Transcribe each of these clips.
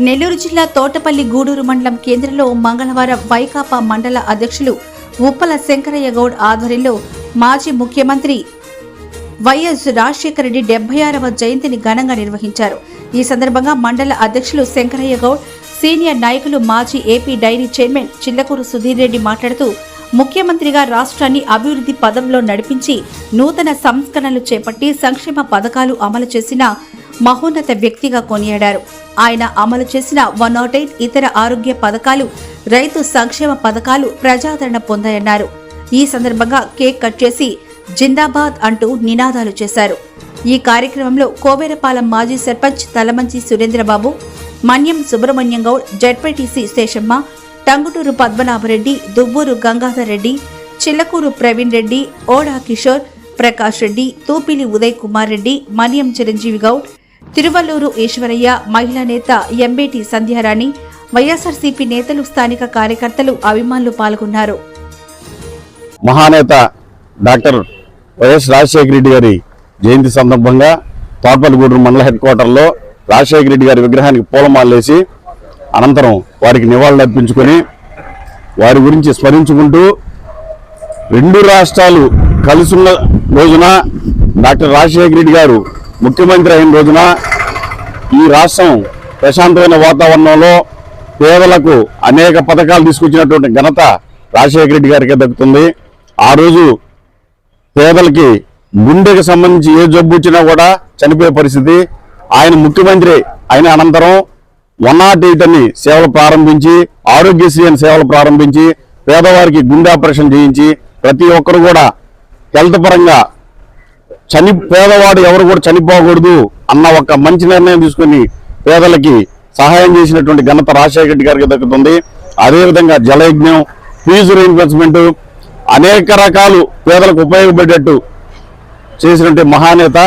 నెల్లూరు జిల్లా తోటపల్లి గూడూరు మండలం కేంద్రంలో మంగళవారం వైకాపా మండల అధ్యక్షులు ఉప్పల శంకరయ్య గౌడ్ ఆధ్వర్యంలో మాజీ ముఖ్యమంత్రి వైఎస్ రాజశేఖర రెడ్డి డెబ్బై ఆరవ జయంతిని ఘనంగా నిర్వహించారు. ఈ సందర్భంగా మండల అధ్యక్షులు శంకరయ్య గౌడ్ సీనియర్ నాయకులు మాజీ AP dairy chairman Chillakuru Sudheer Reddy మాట్లాడుతూ ముఖ్యమంత్రిగా రాష్ట్రాన్ని అభివృద్ధి పదంలో నడిపించి నూతన సంస్కరణలు చేపట్టి సంక్షేమ పథకాలు అమలు చేసిన మహోన్నత వ్యక్తిగా కొనియాడారు. ఆయన అమలు చేసిన వన్ నాట్ ఎయిట్ ఇతర ఆరోగ్య పథకాలు రైతు సంక్షేమ పథకాలు ప్రజాదరణ పొందాయన్నారు. ఈ సందర్భంగా కేక్ కట్ చేసి జిందాబాద్ అంటూ నినాదాలు చేశారు. ఈ కార్యక్రమంలో కోవేరపాలెం మాజీ సర్పంచ్ తలమంచి సురేంద్రబాబు మన్యం సుబ్రహ్మణ్యం గౌడ్ జడ్పీటీసీ శేషమ్మ టంగుటూరు పద్మనాభరెడ్డి దువ్వూరు గంగాధర్ రెడ్డి చిల్లకూరు ప్రవీణ్ రెడ్డి ఓడా కిషోర్ ప్రకాష్ రెడ్డి తూపిలి ఉదయ్ కుమార్ రెడ్డి మనియం చిరంజీవి గౌడ్ తిరువల్లూరు ఈశ్వరయ్య మహిళా నేత ఎంబేటి సంధ్యారాణి వైఎస్ఆర్సీపీ నేతలు స్థానిక కార్యకర్తలు అభిమానులు పాల్గొన్నారు. మహానేత డాక్టర్ వైఎస్ రాజశేఖర రెడ్డి గారి జయంతి సందర్భంగా తోటపల్లిగూడూరు మండల హెడ్ క్వార్టర్లో రాజశేఖర రెడ్డి గారి విగ్రహానికి పూలమాలేసి అనంతరం వారికి నివాళులు అర్పించుకొని వారి గురించి స్మరించుకుంటూ రెండు రాష్ట్రాలు కలుసున్న రోజున డాక్టర్ రాజశేఖర రెడ్డి గారు ముఖ్యమంత్రి అయిన రోజున ఈ రాష్ట్రం ప్రశాంతమైన వాతావరణంలో పేదలకు అనేక పథకాలు తీసుకొచ్చినటువంటి ఘనత రాజశేఖర రెడ్డి గారికే దక్కుతుంది. ఆ రోజు పేదలకి గుండెకి సంబంధించి ఏ జబ్బు వచ్చినా కూడా చనిపోయే పరిస్థితి. ఆయన ముఖ్యమంత్రి అయిన అనంతరం వన్ నాట్ ఎయిట్ అని సేవలు ప్రారంభించి ఆరోగ్యశ్రీ అని సేవలు ప్రారంభించి పేదవారికి గుండె ఆపరేషన్ చేయించి ప్రతి ఒక్కరు కూడా హెల్త్ పరంగా చని పేదవాడు ఎవరు కూడా చనిపోకూడదు అన్న ఒక మంచి నిర్ణయం తీసుకుని పేదలకి సహాయం చేసినటువంటి ఘనత రాజశేఖర రెడ్డి గారికి దక్కుతుంది. అదేవిధంగా జలయజ్ఞం ఫీజు రీఇన్వెస్ట్మెంట్ అనేక రకాలు పేదలకు ఉపయోగపడేట్టు చేసినటువంటి మహానేత.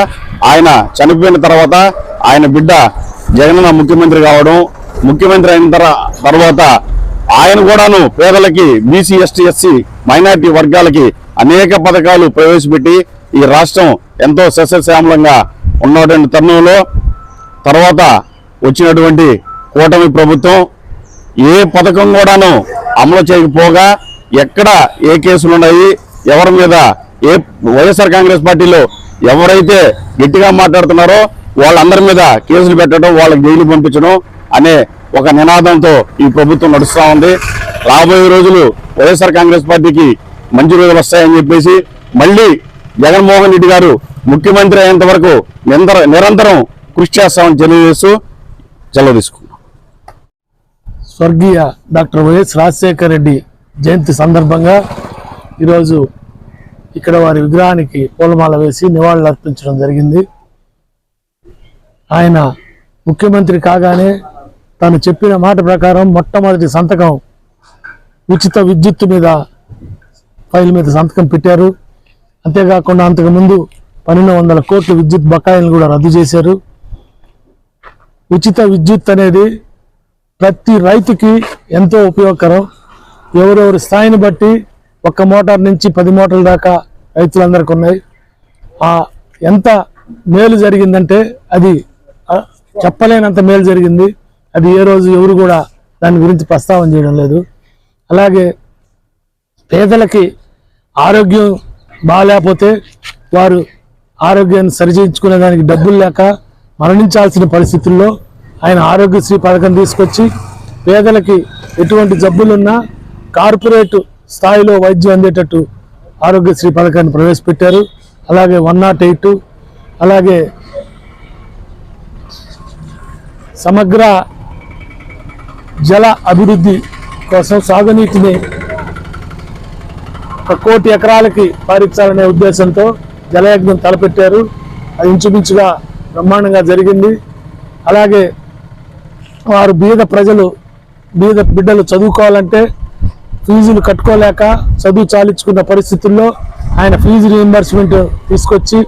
ఆయన చనిపోయిన తర్వాత ఆయన బిడ్డ జగనన్న ముఖ్యమంత్రి కావడం ముఖ్యమంత్రి అయిన తర్వాత ఆయన కూడాను పేదలకి బీసీ ఎస్టీ ఎస్సీ మైనారిటీ వర్గాలకి అనేక పథకాలు ప్రవేశపెట్టి ఈ రాష్ట్రం ఎంతో సస్యశ్యామలంగా ఉన్నటువంటి తరుణంలో తర్వాత వచ్చినటువంటి కూటమి ప్రభుత్వం ఏ పథకం కూడాను అమలు చేయకపోగా ఎక్కడ ఏ కేసులు ఉన్నాయి ఎవరి మీద ఏ వైఎస్ఆర్ కాంగ్రెస్ పార్టీలో ఎవరైతే గట్టిగా మాట్లాడుతున్నారో వాళ్ళందరి మీద కేసులు పెట్టడం వాళ్ళకి జైలు పంపించడం అనే ఒక నినాదంతో ఈ ప్రభుత్వం నడుస్తూ ఉంది. రాబోయే రోజులు వైఎస్ఆర్ కాంగ్రెస్ పార్టీకి మంచి రోజులు వస్తాయని చెప్పేసి మళ్ళీ జగన్మోహన్ రెడ్డి గారు ముఖ్యమంత్రి అయ్యేంత వరకు నిరంతర నిరంతరం కృషి చేస్తామని తెలియజేస్తూ సెలవు తీసుకున్నాం స్వర్గీయ డాక్టర్ వైఎస్ రాజశేఖర రెడ్డి జయంతి సందర్భంగా ఈరోజు ఇక్కడ వారి విగ్రహానికి పూలమాల వేసి నివాళులు అర్పించడం జరిగింది. ఆయన ముఖ్యమంత్రి కాగానే తను చెప్పిన మాట ప్రకారం మొట్టమొదటి సంతకం ఉచిత విద్యుత్తు మీద ఫైల్ మీద సంతకం పెట్టారు. అంతేకాకుండా అంతకుముందు పన్నెండు వందల కోట్ల విద్యుత్ బకాయిలను కూడా రద్దు చేశారు. ఉచిత విద్యుత్ అనేది ప్రతి రైతుకి ఎంతో ఉపయోగకరం. ఎవరెవరి స్థాయిని బట్టి ఒక్క మోటార్ నుంచి పది మోటార్ల దాకా రైతులందరికీ ఉన్నాయి. ఆ ఎంత మేలు జరిగిందంటే అది చెప్పలేనంత మేలు జరిగింది. అది ఏ రోజు ఎవరు కూడా దాని గురించి ప్రస్తావన చేయడం లేదు. అలాగే పేదలకి ఆరోగ్యం బాగాలేకపోతే వారు ఆరోగ్యాన్ని సరిచేయించుకునే దానికి డబ్బులు లేక మరణించాల్సిన పరిస్థితుల్లో ఆయన ఆరోగ్యశ్రీ పథకం తీసుకొచ్చి పేదలకి ఎటువంటి జబ్బులున్నా కార్పొరేట్ స్థాయిలో వైద్యం అందేటట్టు ఆరోగ్యశ్రీ పథకాన్ని ప్రవేశపెట్టారు. అలాగే వన్ నాట్ ఎయిట్ అలాగే సమగ్ర జల అభివృద్ధి కోసం సాగునీటిని ఒక కోటి ఎకరాలకి పారించాలనే ఉద్దేశంతో జలయజ్ఞం తలపెట్టారు. అది ఇంచుమించుగా బ్రహ్మాండంగా జరిగింది. అలాగే వారు బీద ప్రజలు బీద బిడ్డలు చదువుకోవాలంటే ఫీజులు కట్టుకోలేక చదువు చాలించుకున్న పరిస్థితుల్లో ఆయన ఫీజు రీయింబర్స్మెంట్ తీసుకొచ్చి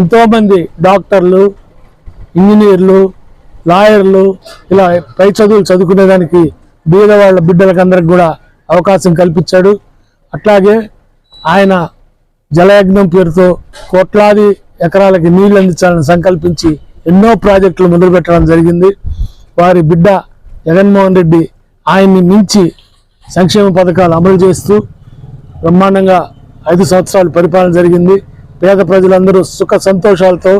ఎంతోమంది డాక్టర్లు ఇంజనీర్లు లాయర్లు ఇలా పై చదువులు చదువుకునేదానికి బీద వాళ్ళ బిడ్డలకు అందరికి కూడా అవకాశం కల్పించాడు. అట్లాగే ఆయన జలయజ్ఞం పేరుతో కోట్లాది ఎకరాలకి నీళ్ళు అందించాలని సంకల్పించి ఎన్నో ప్రాజెక్టులు మొదలుపెట్టడం జరిగింది. వారి బిడ్డ జగన్మోహన్ రెడ్డి ఆయన్ని మించి సంక్షేమ పథకాలు అమలు చేస్తూ బ్రహ్మాండంగా ఐదు సంవత్సరాలు పరిపాలన జరిగింది. పేద ప్రజలందరూ సుఖ సంతోషాలతో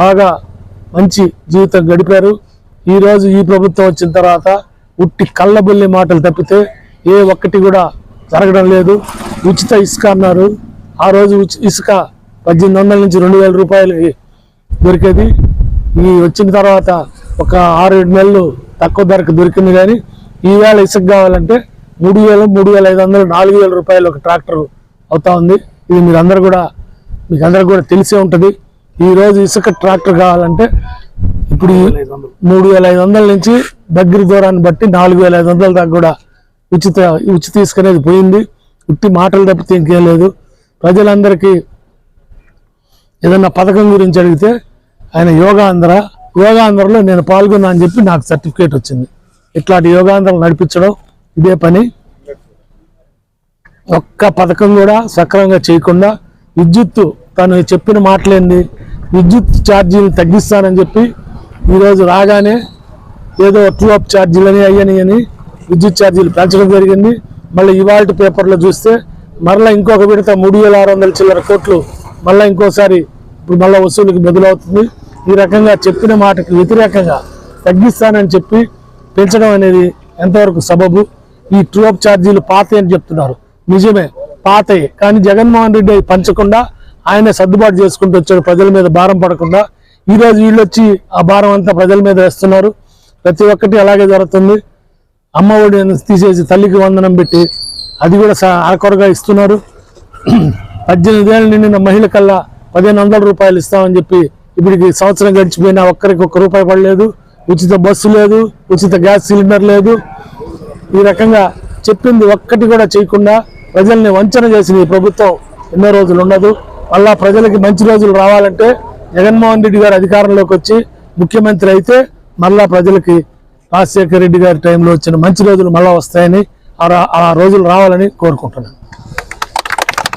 బాగా మంచి జీవితం గడిపారు. ఈరోజు ఈ ప్రభుత్వం వచ్చిన తర్వాత ఉట్టి కళ్ళబొల్లి మాటలు తప్పితే ఏ ఒక్కటి కూడా జరగడం లేదు. ఉచిత ఇసుక అన్నారు. ఆ రోజు ఇసుక పద్దెనిమిది వందల నుంచి రెండు వేల రూపాయలకి దొరికేది. ఈ వచ్చిన తర్వాత ఒక ఆరు ఏడు నెలలు తక్కువ ధరకు దొరికింది కానీ ఈవేళ ఇసుక కావాలంటే మూడు వేలు మూడు వేల ఐదు వందలు నాలుగు వేల రూపాయలు ఒక ట్రాక్టర్ అవుతా ఉంది. ఇది మీరు అందరు కూడా మీకు అందరికి కూడా తెలిసే ఉంటుంది. ఈ రోజు ఇసుక ట్రాక్టర్ కావాలంటే ఇప్పుడు మూడు వేల ఐదు వందల నుంచి దగ్గర దూరాన్ని బట్టి నాలుగు వేల ఐదు వందల దాకా కూడా ఉచిత ఉచిత తీసుకునేది పోయింది. ఉట్టి మాటలు తప్పితే ఇంకేం లేదు. ప్రజలందరికీ ఏదన్నా పథకం గురించి అడిగితే ఆయన యోగాంధ్ర యోగాంధ్రలో నేను పాల్గొన్నా అని చెప్పి నాకు సర్టిఫికేట్ వచ్చింది. ఇట్లాంటి యోగాంధ్రలు నడిపించడం ఇదే పని. ఒక్క పథకం కూడా సక్రమంగా చేయకుండా విద్యుత్తు తను చెప్పిన మాటలేంది? విద్యుత్ ఛార్జీలు తగ్గిస్తానని చెప్పి ఈరోజు రాగానే ఏదో ట్రూ అప్ ఛార్జీలని అయ్యని అని విద్యుత్ ఛార్జీలు పెంచడం జరిగింది. మళ్ళీ ఇవాళ పేపర్లో చూస్తే మరలా ఇంకొక విడత మూడు వేల ఆరు వందల చిల్లర కోట్లు మళ్ళీ ఇంకోసారి ఇప్పుడు మళ్ళీ వసూలుకి బదులవుతుంది. ఈ రకంగా చెప్పిన మాటకు వ్యతిరేకంగా తగ్గిస్తానని చెప్పి పెంచడం అనేది ఎంతవరకు సబబు? ఈ ట్రూఅప్ ఛార్జీలు పాత అని చెప్తున్నారు. నిజమే పాతయే. కానీ జగన్మోహన్ రెడ్డి అవి పంచకుండా ఆయన సర్దుబాటు చేసుకుంటూ వచ్చాడు. ప్రజల మీద భారం పడకుండా ఈరోజు వీళ్ళు వచ్చి ఆ భారం అంతా ప్రజల మీద వేస్తున్నారు. ప్రతి ఒక్కటి అలాగే జరుగుతుంది. అమ్మ ఒడి తీసేసి తల్లికి వందనం పెట్టి అది కూడా అరకొరగా ఇస్తున్నారు. పద్దెనిమిది ఏళ్ళు నిండిన మహిళ కల్లా పదిహేను వందల రూపాయలు ఇస్తామని చెప్పి ఇప్పటికి సంవత్సరం గడిచిపోయినా ఒక్కరికి ఒక్క రూపాయి పడలేదు. ఉచిత బస్సు లేదు ఉచిత గ్యాస్ సిలిండర్ లేదు. ఈ రకంగా చెప్పింది ఒక్కటి కూడా చేయకుండా ప్రజల్ని వంచన చేసిన ఈ ప్రభుత్వం. ఎన్నో రోజులు ఉండదు. మళ్ళా ప్రజలకి మంచి రోజులు రావాలంటే జగన్మోహన్ రెడ్డి గారు అధికారంలోకి వచ్చి ముఖ్యమంత్రి అయితే మళ్ళా ప్రజలకి రాజశేఖర రెడ్డి గారి టైంలో వచ్చిన మంచి రోజులు మళ్ళా వస్తాయని ఆ ఆ రోజులు రావాలని కోరుకుంటున్నాను.